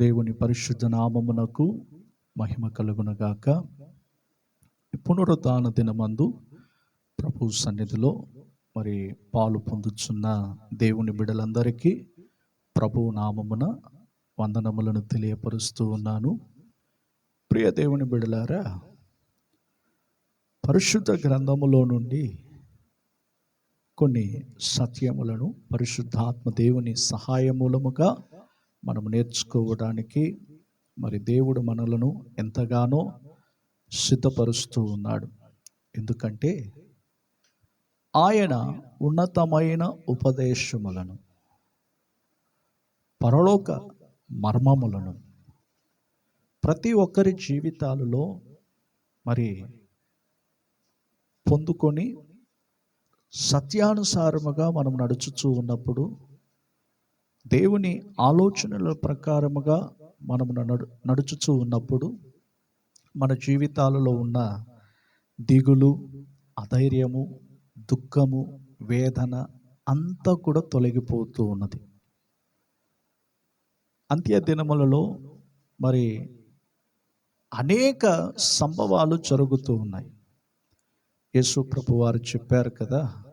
దేవుని పరిశుద్ధ నామమునకు మహిమ కలుగునగాక. పునరుద్ధాన దినమందు ప్రభు సన్నిధిలో మరి పాలు పొందుచున్న దేవుని బిడలందరికీ ప్రభు నామమున వందనములను తెలియపరుస్తూ ఉన్నాను. ప్రియ దేవుని బిడలారా పరిశుద్ధ గ్రంథములో నుండి కొన్ని సత్యములను పరిశుద్ధాత్మ దేవుని సహాయ మూలముగా మనం నేర్చుకోవడానికి మరి దేవుడు మనలను ఎంతగానో సిద్ధపరుస్తూ ఉన్నాడు. ఎందుకంటే ఆయన ఉన్నతమైన ఉపదేశములను పరలోక మర్మములను ప్రతి ఒక్కరి జీవితాలలో మరి పొందుకొని సత్యానుసారముగా మనం నడుచుచూ ఉన్నప్పుడు దేవుని ఆలోచనల ప్రకారముగా మనము నడు నడుచుచూ ఉన్నప్పుడు మన జీవితాలలో ఉన్న దిగులు అధైర్యము దుఃఖము వేదన అంతా కూడా తొలగిపోతూ ఉన్నది. అంత్య దినములలో మరి అనేక సంభవాలు జరుగుతూ ఉన్నాయి. యేసు ప్రభు వారు చెప్పారు కదా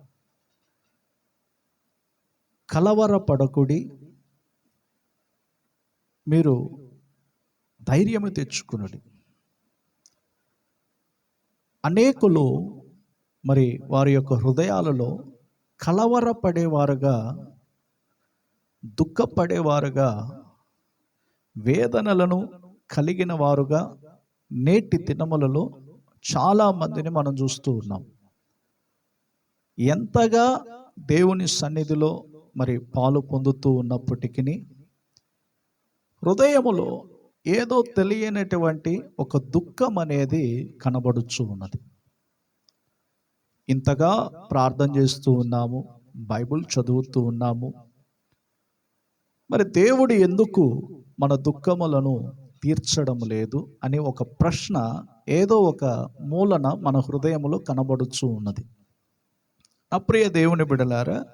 కలవరపడకుడి మీరు ధైర్యము తెచ్చుకునుడి. అనేకులు మరి వారి యొక్క హృదయాలలో కలవరపడేవారుగా దుఃఖపడేవారుగా వేదనలను కలిగిన వారుగా నేటి దినములలో చాలా మందిని మనం చూస్తూ ఉన్నాం. ఎంతగా దేవుని సన్నిధిలో మరి పాలు పొందుతూ ఉన్నప్పటికీ హృదయములో ఏదో తెలియనటువంటి ఒక దుఃఖం అనేది కనబడుచు ఉన్నది. ఇంతగా ప్రార్థన చేస్తూ ఉన్నాము బైబుల్ చదువుతూ ఉన్నాము. మరి దేవుడు ఎందుకు మన దుఃఖములను తీర్చడం లేదు అని ఒక ప్రశ్న ఏదో ఒక మూలన మన హృదయములో కనబడుచు ఉన్నది. అప్రియ దేవుని బిడలారా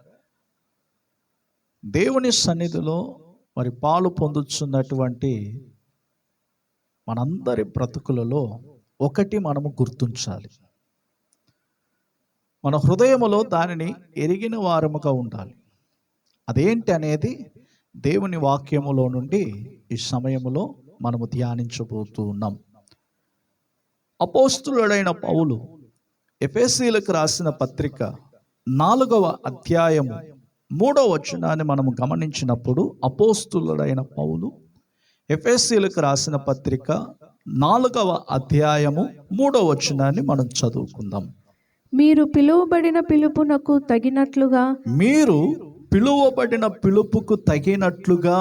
దేవుని సన్నిధిలో మరి పాలు పొందుతున్నటువంటి మనందరి బ్రతుకులలో ఒకటి మనము గుర్తుంచాలి. మన హృదయములో దానిని ఎరిగిన వారముగా ఉండాలి. అదేంటి అనేది దేవుని వాక్యములో నుండి ఈ సమయములో మనము ధ్యానించబోతూ ఉన్నాం. అపోస్తులుడైన పౌలు ఎఫెసీలకు రాసిన పత్రిక నాలుగవ అధ్యాయము మూడవ వచనాన్ని మనము గమనించినప్పుడు అపోస్తులుడైన పౌలు ఎఫెసీలకు రాసిన పత్రిక నాలుగవ అధ్యాయము మూడవ వచనాన్ని మనం చదువుకుందాం. మీరు పిలువబడిన పిలుపునకు తగినట్లుగా మీరు పిలువబడిన పిలుపుకు తగినట్లుగా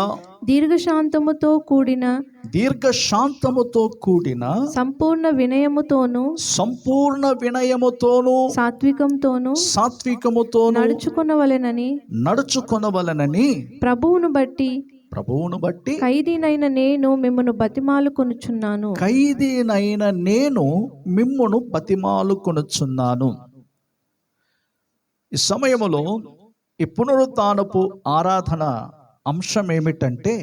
దీర్ఘశాంతముతో కూడిన దీర్ఘశాంతముతో కూడిన సంపూర్ణ వినయముతోను సంపూర్ణ వినయముతోను సాత్వికంతోను సాత్వికముతోను నడుచుకొనవలెనని నడుచుకొనవలనని ప్రభువును బట్టి ప్రభువును బట్టి ఖైదీనైన నేను మిమ్మను బతిమాలు కొనుచున్నాను ఖైదీనైన నేను మిమ్మును బతిమాలు కొనుచున్నాను ఈ సమయములో ఈ పునరుత్నపు ఆరాధన అంశం ఏమిటంటే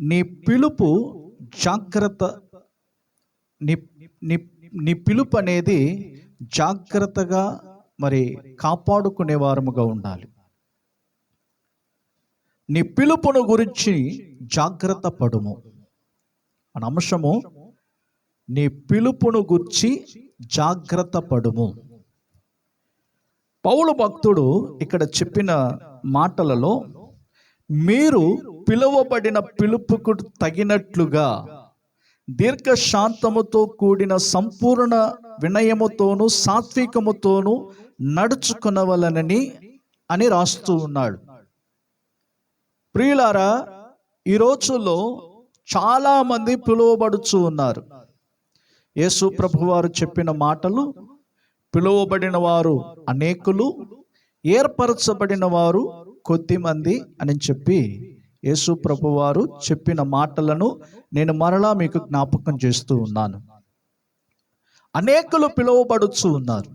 నీ పిలుపు జాగ్రత్త నీ నీ నీ పిలుపు అనేది జాగ్రత్తగా మరి కాపాడుకునే వారముగా ఉండాలి. నీ పిలుపును గురించి జాగ్రత్త పడుము. అని అంశము నీ పిలుపును గురించి జాగ్రత్త పడుము. పౌలు భక్తుడు ఇక్కడ చెప్పిన మాటలలో మీరు పిలువబడిన పిలుపుకు తగినట్లుగా దీర్ఘశాంతముతో కూడిన సంపూర్ణ వినయముతోనూ సాత్వికముతోనూ నడుచుకునవలనని అని రాస్తూ ఉన్నాడు. ప్రియులారా ఈ రోజుల్లో చాలామంది పిలువబడుచు ఉన్నారు. యేసు ప్రభువారు చెప్పిన మాటలు పిలువబడిన వారు అనేకులు ఏర్పరచబడిన వారు కొద్దిమంది అని చెప్పి యేసు ప్రభువారు చెప్పిన మాటలను నేను మరలా మీకు జ్ఞాపకం చేస్తూ ఉన్నాను. అనేకులు పిలువబడుచు ఉన్నారు.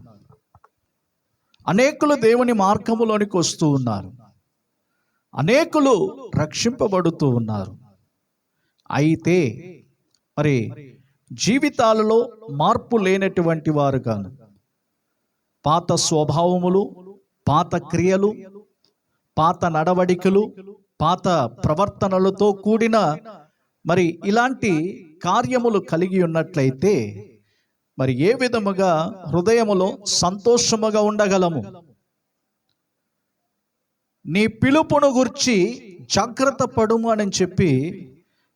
అనేకులు దేవుని మార్గములోనికి వస్తూ ఉన్నారు. అనేకులు రక్షింపబడుతూ ఉన్నారు. అయితే మరి జీవితాలలో మార్పు లేనటువంటి వారు కాను పాత స్వభావములు పాత క్రియలు పాత నడవడికలు పాత ప్రవర్తనలతో కూడిన మరి ఇలాంటి కార్యములు కలిగి ఉన్నట్లయితే మరి ఏ విధముగా హృదయములో సంతోషముగా ఉండగలము? నీ పిలుపును గుర్చి జాగ్రత్త పడుము అని చెప్పి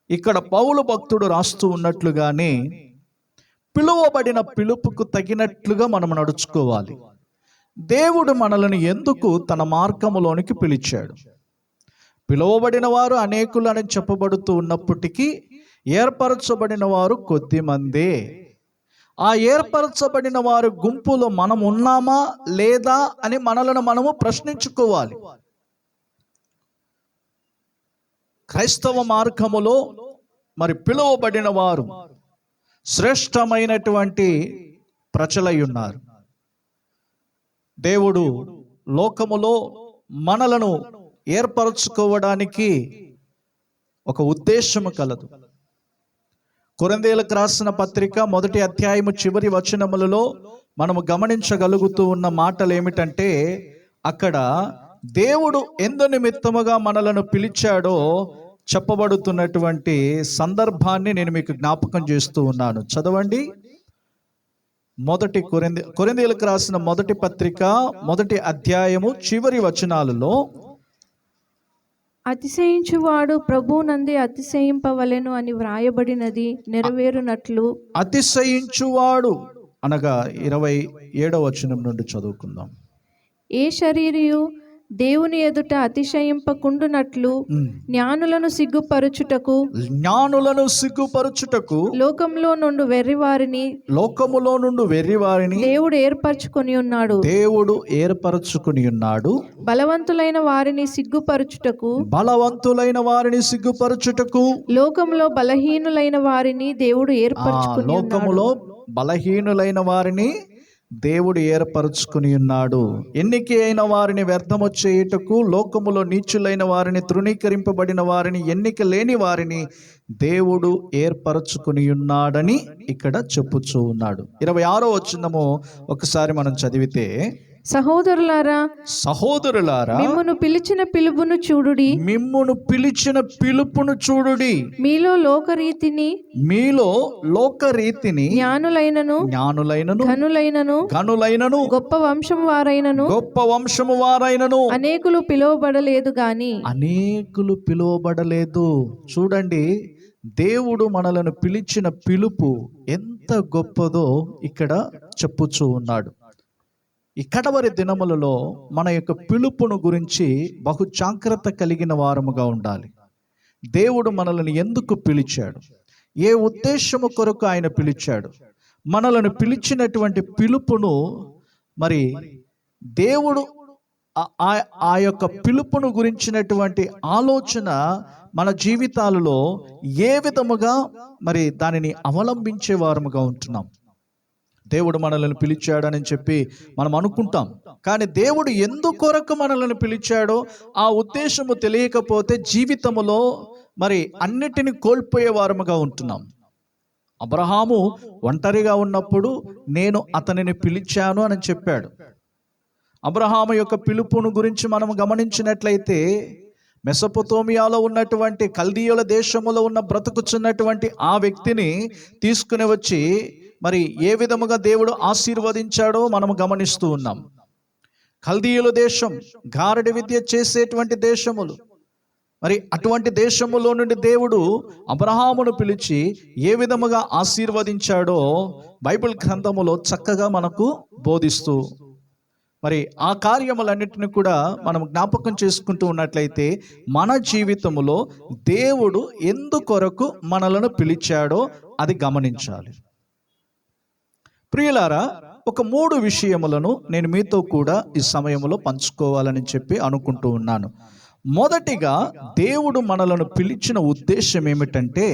ఇక్కడ పౌలు భక్తుడు రాస్తూ ఉన్నట్లుగానే పిలువబడిన పిలుపుకు తగినట్లుగా మనం నడుచుకోవాలి. దేవుడు మనలను ఎందుకు తన మార్గములోనికి పిలిచాడు? పిలువబడిన వారు అనేకులు అని చెప్పబడుతూ ఉన్నప్పటికీ ఏర్పరచబడిన వారు కొద్దిమందే ఆ ఏర్పరచబడిన వారి గుంపులో మనం ఉన్నామా లేదా అని మనలను మనము ప్రశ్నించుకోవాలి. క్రైస్తవ మార్గములో మరి పిలువబడిన వారు శ్రేష్టమైనటువంటి ప్రజలై ఉన్నారు. దేవుడు లోకములో మనలను ఏర్పరచుకోవడానికి ఒక ఉద్దేశము కలదు. కొరందేలకు రాసిన పత్రిక మొదటి అధ్యాయము చివరి వచనములలో మనము గమనించగలుగుతూ ఉన్న మాటలు ఏమిటంటే అక్కడ దేవుడు ఎందు నిమిత్తముగా మనలను పిలిచాడో చెప్పబడుతున్నటువంటి సందర్భాన్ని నేను మీకు జ్ఞాపకం చేస్తూ ఉన్నాను. చదవండి. మొదటి కొరింది కొరిందీలకు రాసిన మొదటి పత్రిక మొదటి అధ్యాయము చివరి వచనాలలో అతిశయించువాడు ప్రభువునందే అతిశయింపవలెను అని వ్రాయబడినది నెరవేరునట్లు. అతిశయించువాడు అనగా ఇరవై ఏడవ వచనం నుండి చదువుకుందాం. ఏ శరీరియు దేవుని ఎదుట అతిశయింపకుండునట్లు. జ్ఞానులను సిగ్గుపరుచుటకు జ్ఞానులను సిగ్గుపరచుటకు లోకంలో నుండి వెర్రివారిని లోకములో నుండి వెర్రివారిని దేవుడు ఏర్పరచుకొని ఉన్నాడు. దేవుడు ఏర్పరచుకుని ఉన్నాడు. బలవంతులైన వారిని సిగ్గుపరచుటకు బలవంతులైన వారిని సిగ్గుపరచుటకు లోకంలో బలహీనులైన వారిని దేవుడు ఏర్పరచుకొని లోకములో బలహీనులైన వారిని దేవుడు ఏర్పరచుకుని ఉన్నాడు. ఎన్నిక అయిన వారిని వ్యర్థము చేయుటకు లోకములో నీచులైన వారిని తృణీకరింపబడిన వారిని ఎన్నిక లేని వారిని దేవుడు ఏర్పరచుకుని ఉన్నాడని ఇక్కడ చెప్పుచూ ఉన్నాడు. ఇరవై ఆరో వచ్చిందము ఒకసారి మనం చదివితే సహోదరులారా సహోదరులారా మిమ్మును పిలిచిన పిలుపును చూడుడి. మిమ్మును పిలిచిన పిలుపును చూడుడి. మీలో లోకరీతిని మీలో లోకరీతిని జ్ఞానులైనను జ్ఞానులైనను ఘనులైనను గనులైనను గొప్ప వంశం వారైనను గొప్ప వంశము వారైనను అనేకులు పిలువబడలేదు గాని. అనేకులు పిలువబడలేదు. చూడండి దేవుడు మనలను పిలిచిన పిలుపు ఎంత గొప్పదో ఇక్కడ చెప్పుచూ ఉన్నాడు. ఈ కడవరి దినములలో మన యొక్క పిలుపును గురించి బహు జాగ్రత్త కలిగిన వారముగా ఉండాలి. దేవుడు మనల్ని ఎందుకు పిలిచాడు? ఏ ఉద్దేశము కొరకు ఆయన పిలిచాడు? మనలను పిలిచినటువంటి పిలుపును మరి దేవుడు ఆ- ఆ యొక్క పిలుపును గురించినటువంటి ఆలోచన మన జీవితాలలో ఏ విధముగా మరి దానిని అవలంబించే వారముగా ఉంటున్నాం. దేవుడు మనల్ని పిలిచాడని చెప్పి మనం అనుకుంటాం. కానీ దేవుడు ఎందుకొరకు మనల్ని పిలిచాడో ఆ ఉద్దేశము తెలియకపోతే జీవితములో మరి అన్నిటిని కోల్పోయే వారముగా ఉంటున్నాం. అబ్రహాము ఒంటరిగా ఉన్నప్పుడు నేను అతనిని పిలిచాను అని చెప్పాడు. అబ్రహాము యొక్క పిలుపును గురించి మనం గమనించినట్లయితే మెసపోతోమియాలో ఉన్నటువంటి కల్దీయుల దేశములో ఉన్న బ్రతుకుచున్నటువంటి ఆ వ్యక్తిని తీసుకుని వచ్చి మరి ఏ విధముగా దేవుడు ఆశీర్వదించాడో మనం గమనిస్తూ ఉన్నాం. కల్దీయుల దేశం గారడి విద్య చేసేటువంటి దేశములు. మరి అటువంటి దేశములో నుండి దేవుడు అబ్రహామును పిలిచి ఏ విధముగా ఆశీర్వదించాడో బైబిల్ గ్రంథములో చక్కగా మనకు బోధిస్తూ మరి ఆ కార్యములన్నిటిని కూడా మనం జ్ఞాపకం చేసుకుంటూ ఉన్నట్లయితే మన జీవితములో దేవుడు ఎందుకొరకు మనలను పిలిచాడో అది గమనించాలి. ప్రియులారా ఒక మూడు విషయములను నేను మీతో కూడా ఈ సమయంలో పంచుకోవాలని చెప్పి అనుకుంటూ ఉన్నాను. మొదటిగా దేవుడు మనలను పిలిచిన ఉద్దేశం ఏమిటంటే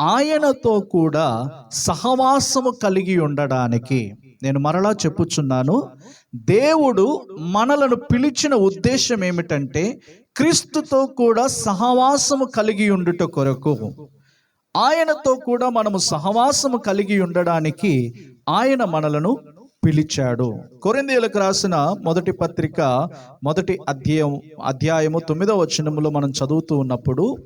ఆయనతో కూడా సహవాసము కలిగి ఉండడానికి. నేను మరలా చెప్పుచున్నాను దేవుడు మనలను పిలిచిన ఉద్దేశం ఏమిటంటే క్రీస్తుతో కూడా సహవాసము కలిగి ఉండుట కొరకు. ఆయనతో కూడా మనము సహవాసము కలిగి ఉండడానికి ఆయన మనలను పిలిచాడు. కొరిందీయులకు రాసిన మొదటి పత్రిక మొదటి అధ్యాయం అధ్యాయము తొమ్మిదవ వచనములో మనం చదువుతూ ఉన్నప్పుడు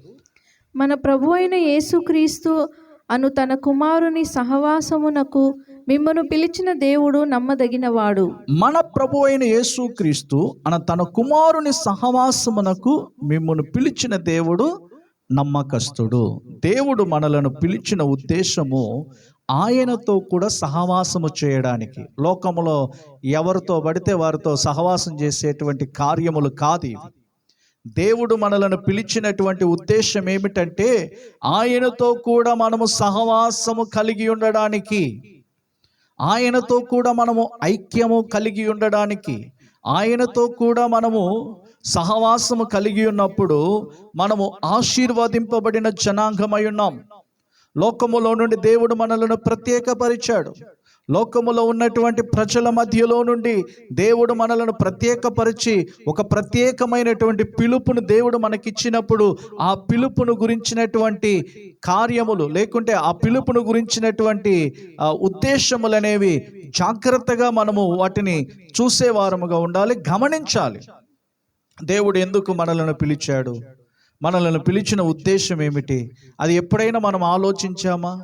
మన ప్రభు అయిన యేసుక్రీస్తు అను తన కుమారుని సహవాసమునకు మిమ్మను పిలిచిన దేవుడు నమ్మదగినవాడు. మన ప్రభు అయిన యేసుక్రీస్తు అన తన కుమారుని సహవాసమునకు మిమ్మల్ని పిలిచిన దేవుడు నమ్మకస్తుడు. దేవుడు మనలను పిలిచిన ఉద్దేశము ఆయనతో కూడా సహవాసము చేయడానికి. లోకములో ఎవరితో పడితే వారితో సహవాసం చేసేటువంటి కార్యములు కాదు ఇవి. దేవుడు మనలను పిలిచినటువంటి ఉద్దేశం ఏమిటంటే ఆయనతో కూడా మనము సహవాసము కలిగి ఉండడానికి. ఆయనతో కూడా మనము ఐక్యము కలిగి ఉండడానికి. ఆయనతో కూడా మనము సహవాసము కలిగి ఉన్నప్పుడు మనము ఆశీర్వదింపబడిన జనాంగమై ఉన్నాం. లోకములో నుండి దేవుడు మనలను ప్రత్యేకపరిచాడు. లోకములో ఉన్నటువంటి ప్రజల మధ్యలో నుండి దేవుడు మనలను ప్రత్యేకపరిచి ఒక ప్రత్యేకమైనటువంటి పిలుపును దేవుడు మనకిచ్చినప్పుడు ఆ పిలుపును గురించినటువంటి కార్యములు లేకుంటే ఆ పిలుపును గురించినటువంటి ఆ, ఉద్దేశములు అనేవి జాగ్రత్తగా మనము వాటిని చూసేవారముగా ఉండాలి గమనించాలి. దేవుడు ఎందుకు మనలను పిలిచాడు? మనలను పిలిచిన ఉద్దేశం ఏమిటి? అది ఎప్పుడైనా మనం ఆలోచించామా?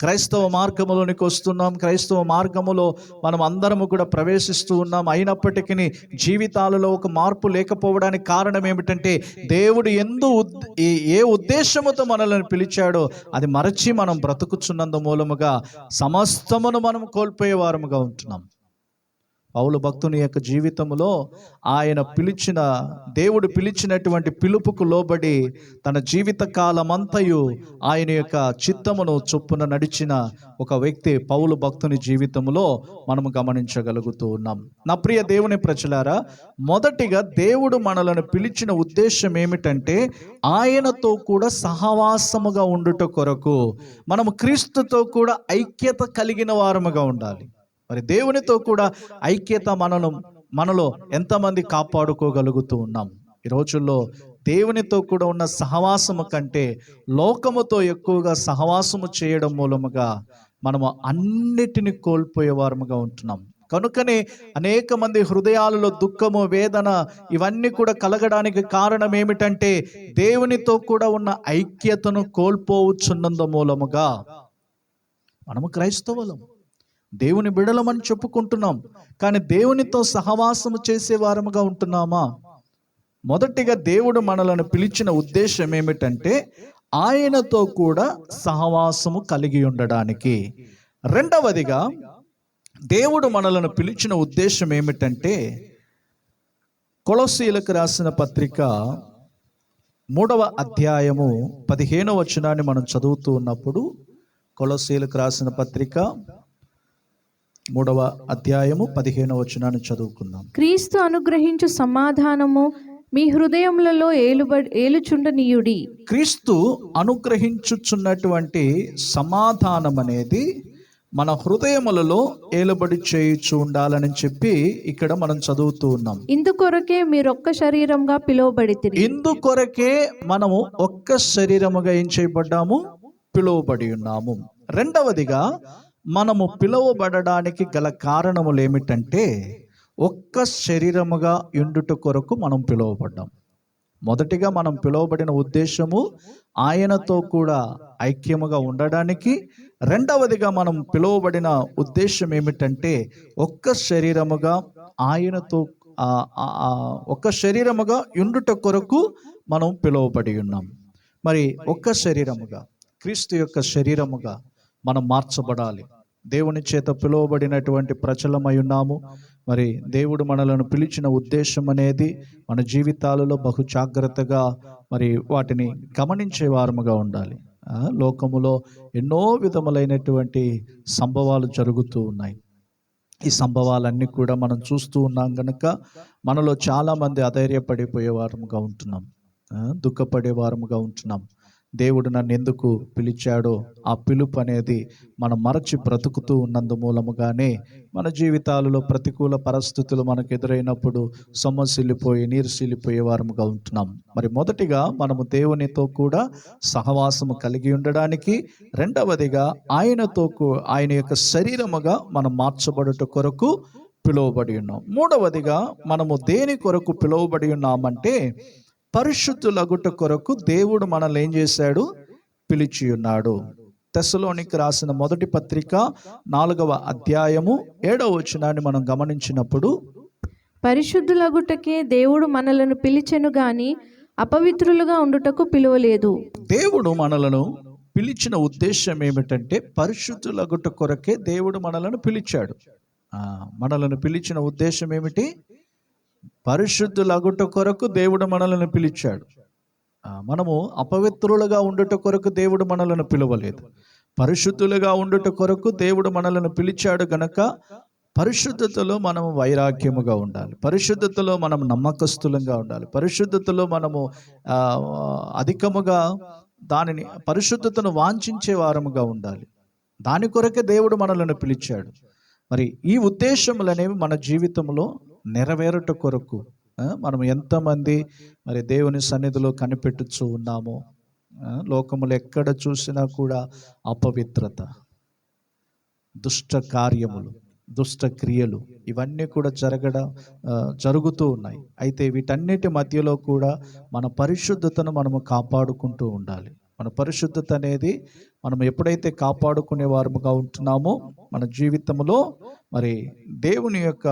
క్రైస్తవ మార్గములోనికి వస్తున్నాం క్రైస్తవ మార్గములో మనం అందరము కూడా ప్రవేశిస్తూ ఉన్నాం. అయినప్పటికీ జీవితాలలో ఒక మార్పు లేకపోవడానికి కారణం ఏమిటంటే దేవుడు ఎందు ఏ- ఏ ఉద్దేశముతో మనల్ని పిలిచాడో అది మరచి మనం బ్రతుకుచున్నందు మూలముగా సమస్తమును మనం కోల్పోయే వారముగా ఉంటున్నాం. పౌలు భక్తుని యొక్క జీవితంలో ఆయన పిలిచిన దేవుడు పిలిచినటువంటి పిలుపుకు లోబడి తన జీవిత కాలమంతయు ఆయన యొక్క చిత్తమును చొప్పున నడిచిన ఒక వ్యక్తి పౌలు భక్తుని జీవితంలో మనం గమనించగలుగుతూ ఉన్నాం. నా ప్రియ దేవుని ప్రజలారా మొదటిగా దేవుడు మనలను పిలిచిన ఉద్దేశం ఏమిటంటే ఆయనతో కూడా సహవాసముగా ఉండుట కొరకు మనము క్రీస్తుతో కూడా ఐక్యత కలిగిన వారముగా ఉండాలి. మరి దేవునితో కూడా ఐక్యత మనను మనలో ఎంతమంది కాపాడుకోగలుగుతూ ఉన్నాం. ఈ రోజుల్లో దేవునితో కూడా ఉన్న సహవాసము కంటే లోకముతో ఎక్కువగా సహవాసము చేయడం మూలముగా మనము అన్నిటిని కోల్పోయే వారముగా ఉంటున్నాం. కనుకనే అనేక మంది హృదయాలలో దుఃఖము వేదన ఇవన్నీ కూడా కలగడానికి కారణం ఏమిటంటే దేవునితో కూడా ఉన్న ఐక్యతను కోల్పోవచ్చున్నందు మూలముగా మనము క్రైస్తవులము దేవుని బిడలమని చెప్పుకుంటున్నాం. కానీ దేవునితో సహవాసము చేసే వారముగా ఉంటున్నామా? మొదటిగా దేవుడు మనలను పిలిచిన ఉద్దేశం ఏమిటంటే ఆయనతో కూడా సహవాసము కలిగి ఉండడానికి. రెండవదిగా దేవుడు మనలను పిలిచిన ఉద్దేశం ఏమిటంటే కొలసీలకు రాసిన పత్రిక మూడవ అధ్యాయము పదిహేనవ వచనాన్ని మనం చదువుతూ ఉన్నప్పుడు కొలసీలకు రాసిన పత్రిక మూడవ అధ్యాయము పదిహేనవ వచనాన్ని చదువుకుందాం. క్రీస్తు అనుగ్రహించు సమాధానము మీ హృదయములలో ఏలుబడి ఏలుచుండనీయుడి. క్రీస్తు అనుగ్రహించుచున్నటువంటి సమాధానం అనేది మన హృదయములలో ఏలుబడి చేయుచు ఉండాలని చెప్పి ఇక్కడ మనం చదువుతూ ఉన్నాం. ఇందుకొరకే మీరొక్క శరీరంగా పిలువబడితిరి. ఇందుకొరకే మనము ఒక్క శరీరముగా ఏం చేయబడ్డాము? పిలువబడి ఉన్నాము. రెండవదిగా మనము పిలువబడడానికి గల కారణములు ఏమిటంటే ఒక్క శరీరముగా ఉండుట కొరకు మనం పిలువబడ్డాం. మొదటిగా మనం పిలువబడిన ఉద్దేశము ఆయనతో కూడా ఐక్యముగా ఉండడానికి రెండవదిగా మనం పిలువబడిన ఉద్దేశం ఏమిటంటే ఒక్క శరీరముగా ఆయనతో ఒక్క శరీరముగా ఉండుట కొరకు మనం పిలువబడి ఉన్నాం. మరి ఒక్క శరీరముగా క్రీస్తు యొక్క శరీరముగా మనం మార్చబడాలి. దేవుని చేత పిలువబడినటువంటి ప్రజలమై ఉన్నాము. మరి దేవుడు మనలను పిలిచిన ఉద్దేశం అనేది మన జీవితాలలో బహు జాగ్రత్తగా మరి వాటిని గమనించే వారముగా ఉండాలి. లోకములో ఎన్నో విధములైనటువంటి సంభవాలు జరుగుతూ ఉన్నాయి. ఈ సంభవాలన్నీ కూడా మనం చూస్తూ ఉన్నాం కనుక మనలో చాలామంది అధైర్యపడిపోయే వారముగా ఉంటున్నాం. దుఃఖపడే వారముగా ఉంటున్నాం. దేవుడు నన్ను ఎందుకు పిలిచాడో ఆ పిలుపు అనేది మనం మరచి బ్రతుకుతూ ఉన్నందు మూలముగానే మన జీవితాలలో ప్రతికూల పరిస్థితులు మనకు ఎదురైనప్పుడు సొమ్మసిల్లిపోయి నీరుసిల్లిపోయే వారముగా ఉంటున్నాం. మరి మొదటిగా మనము దేవునితో కూడా సహవాసము కలిగి ఉండడానికి రెండవదిగా ఆయనతో కూ- ఆయన యొక్క శరీరముగా మనం మార్చబడుట కొరకు పిలువబడి ఉన్నాం. మూడవదిగా మనము దేని కొరకు పిలువబడి ఉన్నామంటే పరిశుద్ధులగుట కొరకు దేవుడు మనల్ని ఏం చేశాడు? పిలిచి ఉన్నాడు తెసలోనికి రాసిన మొదటి పత్రిక నాలుగవ అధ్యాయము ఏడవ వచనాన్ని మనం గమనించినప్పుడు పరిశుద్ధులగుటకే దేవుడు మనలను పిలిచెను గాని అపవిత్రులుగా ఉండుటకు పిలువలేదు. దేవుడు మనలను పిలిచిన ఉద్దేశం ఏమిటంటే పరిశుద్ధులగుట కొరకే దేవుడు మనలను పిలిచాడు. ఆ, మనలను పిలిచిన ఉద్దేశం ఏమిటి? పరిశుద్ధులగుట కొరకు దేవుడు మనలను పిలిచాడు. మనము అపవిత్రులుగా ఉండుట కొరకు దేవుడు మనలను పిలవలేదు. పరిశుద్ధులుగా ఉండుట కొరకు దేవుడు మనలను పిలిచాడు గనక పరిశుద్ధతలో మనము వైరాగ్యముగా ఉండాలి. పరిశుద్ధతలో మనం నమ్మకస్తులంగా ఉండాలి. పరిశుద్ధతలో మనము అధికముగా దానిని పరిశుద్ధతను వాంఛించే వారముగా ఉండాలి. దాని కొరకే దేవుడు మనలను పిలిచాడు. మరి ఈ ఉద్దేశములు అనేవి మన జీవితంలో నెరవేరుట కొరకు మనం ఎంతమంది మరి దేవుని సన్నిధిలో కనిపెట్టుచూ ఉన్నామో లోకములు ఎక్కడ చూసినా కూడా అపవిత్రత దుష్ట కార్యములు దుష్ట క్రియలు ఇవన్నీ కూడా జరగడం జరుగుతూ ఉన్నాయి. అయితే వీటన్నిటి మధ్యలో కూడా మన పరిశుద్ధతను మనము కాపాడుకుంటూ ఉండాలి. మన పరిశుద్ధత అనేది మనం ఎప్పుడైతే కాపాడుకునే వారముగా ఉంటున్నామో మన జీవితంలో మరి దేవుని యొక్క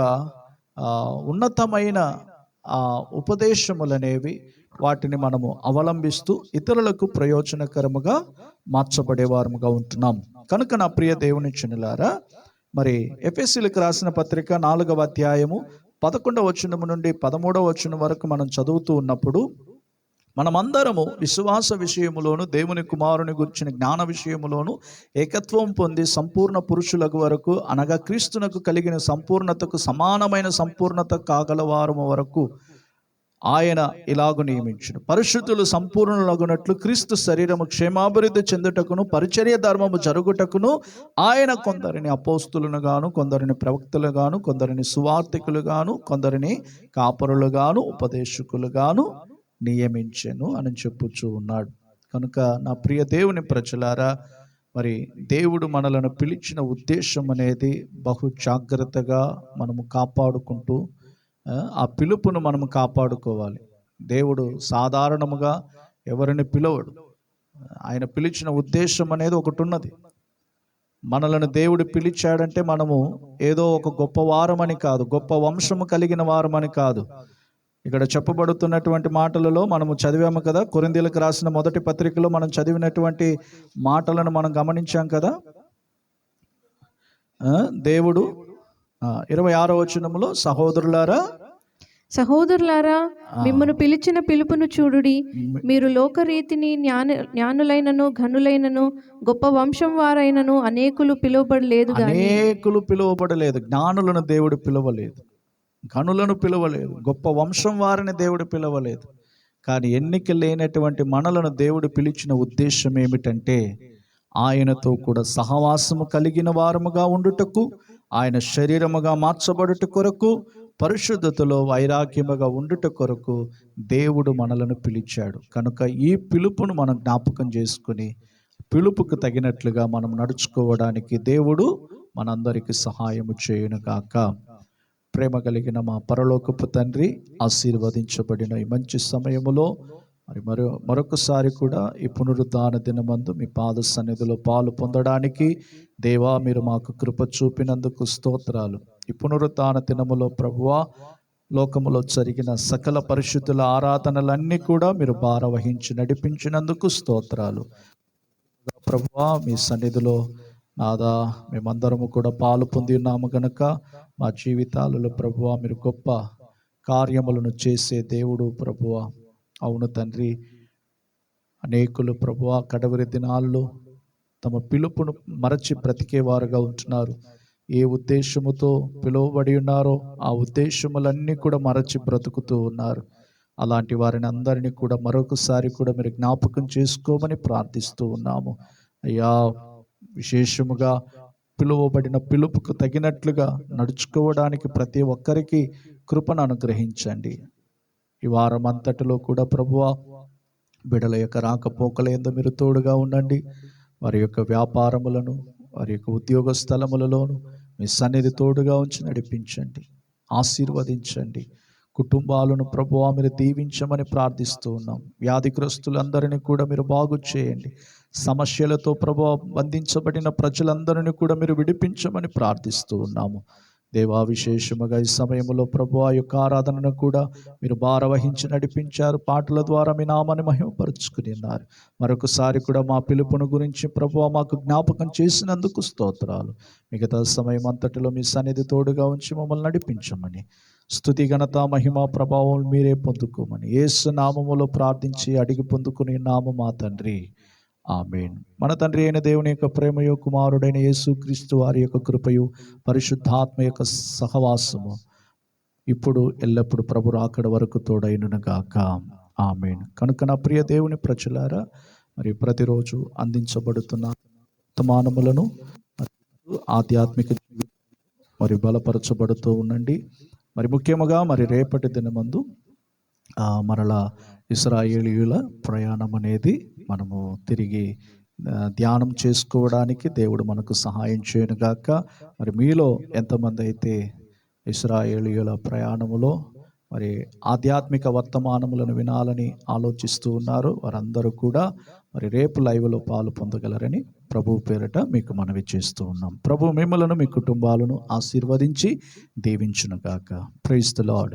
ఉన్నతమైన ఉపదేశములనేవి వాటిని మనము అవలంబిస్తూ ఇతరులకు ప్రయోజనకరముగా మార్చబడేవారముగా ఉంటున్నాం. కనుక నా ప్రియ దేవుని చిన్నలారా మరి ఎఫ్ఎస్సీలకు రాసిన పత్రిక నాలుగవ అధ్యాయము పదకొండవ వచనము నుండి పదమూడవ వచనం వరకు మనం చదువుతూ ఉన్నప్పుడు మనమందరము విశ్వాస విషయములోను దేవుని కుమారుని గురించిన జ్ఞాన విషయములోను ఏకత్వం పొంది సంపూర్ణ పురుషులకు వరకు అనగా క్రీస్తునకు కలిగిన సంపూర్ణతకు సమానమైన సంపూర్ణత కాగలవారము వరకు ఆయన ఇలాగు నియమించును. పరిశుద్ధులు సంపూర్ణులగునట్లు క్రీస్తు శరీరము క్షేమాభివృద్ధి చెందుటకును పరిచర్య ధర్మము జరుగుటకును ఆయన కొందరిని అపోస్తులను గాను కొందరిని ప్రవక్తలు గాను కొందరిని సువార్థికులు గాను కొందరిని కాపరులుగాను ఉపదేశకులుగాను నియమించెను అని చెప్పుచూ ఉన్నాడు. కనుక నా ప్రియ దేవుని ప్రజలారా మరి దేవుడు మనలను పిలిచిన ఉద్దేశం అనేది బహు జాగ్రత్తగా మనము కాపాడుకుంటూ ఆ, ఆ పిలుపును మనము కాపాడుకోవాలి. దేవుడు సాధారణముగా ఎవరిని పిలవడు. ఆయన పిలిచిన ఉద్దేశం అనేది ఒకటి ఉన్నది మనలను దేవుడు పిలిచాడంటే మనము ఏదో ఒక గొప్ప వారమని కాదు గొప్ప వంశము కలిగిన వారమని కాదు. ఇక్కడ చెప్పబడుతున్నటువంటి మాటలలో మనము చదివాము కదా కొరిందీలకు రాసిన మొదటి పత్రికలో మనం చదివినటువంటి మాటలను మనం గమనించాం కదా. దేవుడు ఇరవై ఆరో వచనములో సహోదరులారా సహోదరులారా మిమ్మను పిలిచిన పిలుపును చూడుడి. మీరు లోకరీతిని జ్ఞాన జ్ఞానులైనను ఘనులైనను గొప్ప వంశం వారైనను అనేకులు పిలువబడలేదు అనేకులు పిలువబడలేదు జ్ఞానులను దేవుడు పిలవలేదు. గనులను పిలవలేదు గొప్ప వంశం వారిని దేవుడు పిలవలేదు. కానీ ఎన్నిక లేనటువంటి మనలను దేవుడు పిలిచిన ఉద్దేశం ఏమిటంటే ఆయనతో కూడా సహవాసము కలిగిన వారముగా ఉండుటకు ఆయన శరీరముగా మార్చబడుట కొరకు పరిశుద్ధతలో వైరాగ్యముగా ఉండుట కొరకు దేవుడు మనలను పిలిచాడు. కనుక ఈ పిలుపును మనం జ్ఞాపకం చేసుకుని పిలుపుకు తగినట్లుగా మనం నడుచుకోవడానికి దేవుడు మనందరికీ సహాయము చేయునుగాక. ప్రేమ కలిగిన మా పరలోకపు తండ్రి ఆశీర్వదించబడిన ఈ మంచి సమయములో మరి మరో మరొకసారి కూడా ఈ పునరుద్ధాన దినమందు మీ పాద సన్నిధిలో పాలు పొందడానికి దేవా మీరు మాకు కృప చూపినందుకు స్తోత్రాలు. ఈ పునరుద్ధాన దినములో ప్రభువా లోకములో జరిగిన సకల పరిశుద్ధుల ఆరాధనలన్నీ కూడా మీరు భారవహించి నడిపించినందుకు స్తోత్రాలు. ప్రభువా మీ సన్నిధిలో నాదా మేమందరము కూడా పాలు పొంది ఉన్నాము కనుక మా జీవితాలలో ప్రభువ మీరు గొప్ప కార్యములను చేసే దేవుడు ప్రభువ. అవును తండ్రి అనేకులు ప్రభువ కడవరి దినాల్లో తమ పిలుపును మరచి బ్రతికేవారుగా ఉంటున్నారు. ఏ ఉద్దేశముతో పిలువబడి ఉన్నారో ఆ ఉద్దేశములన్నీ కూడా మరచి బ్రతుకుతూ ఉన్నారు. అలాంటి వారిని అందరినీ కూడా మరొకసారి కూడా మీరు జ్ఞాపకం చేసుకోమని ప్రార్థిస్తూ ఉన్నాము. అయ్యా విశేషముగా పిలువబడిన పిలుపుకు తగినట్లుగా నడుచుకోవడానికి ప్రతి ఒక్కరికి కృపను అనుగ్రహించండి. ఈ వారం అంతటిలో కూడా ప్రభువ బిడల యొక్క రాకపోకల ఎందు మీరు తోడుగా ఉండండి. వారి యొక్క వ్యాపారములను వారి యొక్క ఉద్యోగ స్థలములలోను మీ సన్నిధి తోడుగా ఉంచి నడిపించండి. ఆశీర్వదించండి. కుటుంబాలను ప్రభువ మీరు దీవించమని ప్రార్థిస్తూ ఉన్నాం. వ్యాధిగ్రస్తులందరినీ కూడా మీరు బాగు చేయండి. సమస్యలతో ప్రభు బంధించబడిన ప్రజలందరినీ కూడా మీరు విడిపించమని ప్రార్థిస్తూ ఉన్నాము. దేవా విశేషముగా ఈ సమయంలో ప్రభు ఆ యొక్క ఆరాధనను కూడా మీరు భారవహించి నడిపించారు. పాటల ద్వారా మీ నామాన్ని మహిమపరుచుకుని ఉన్నారు. మరొకసారి కూడా మా పిలుపును గురించి ప్రభు మాకు జ్ఞాపకం చేసినందుకు స్తోత్రాలు. మిగతా సమయం అంతటిలో మీ సన్నిధి తోడుగా ఉంచి మమ్మల్ని నడిపించమని స్థుతి ఘనత మహిమ ప్రభావం మీరే పొందుకోమని ఏసు నామములో ప్రార్థించి అడిగి పొందుకుని నామ మా తండ్రి. ఆమెన్. మన తండ్రి అయిన దేవుని యొక్క ప్రేమయు కుమారుడైన యేసుక్రీస్తు వారి యొక్క కృపయు పరిశుద్ధాత్మ యొక్క సహవాసము ఇప్పుడు ఎల్లప్పుడు ప్రభు రాకడ వరకు తోడైనను గాక. ఆమెన్. కనుక నా ప్రియ దేవుని ప్రజలారా మరి ప్రతిరోజు అందించబడుతున్న వర్తమానములను మరియు ఆధ్యాత్మిక జీవితం మరి బలపరచబడుతూ ఉండండి. మరి ముఖ్యముగా మరి రేపటి దినమందు మరలా ఇస్రాయేలీయుల ప్రయాణం అనేది మనము తిరిగి ధ్యానం చేసుకోవడానికి దేవుడు మనకు సహాయం చేయనుగాక. మరి మీలో ఎంతమంది అయితే ఇస్రాయేలీయుల ప్రయాణములో మరి ఆధ్యాత్మిక వర్తమానములను వినాలని ఆలోచిస్తూ ఉన్నారు వారందరూ కూడా మరి రేపు లైవ్లో పాలు పొందగలరని ప్రభు పేరట మీకు మనవి చేస్తూ ఉన్నాం. ప్రభు మిమ్మలను మీ కుటుంబాలను ఆశీర్వదించి దీవించునుగాక. Price the lord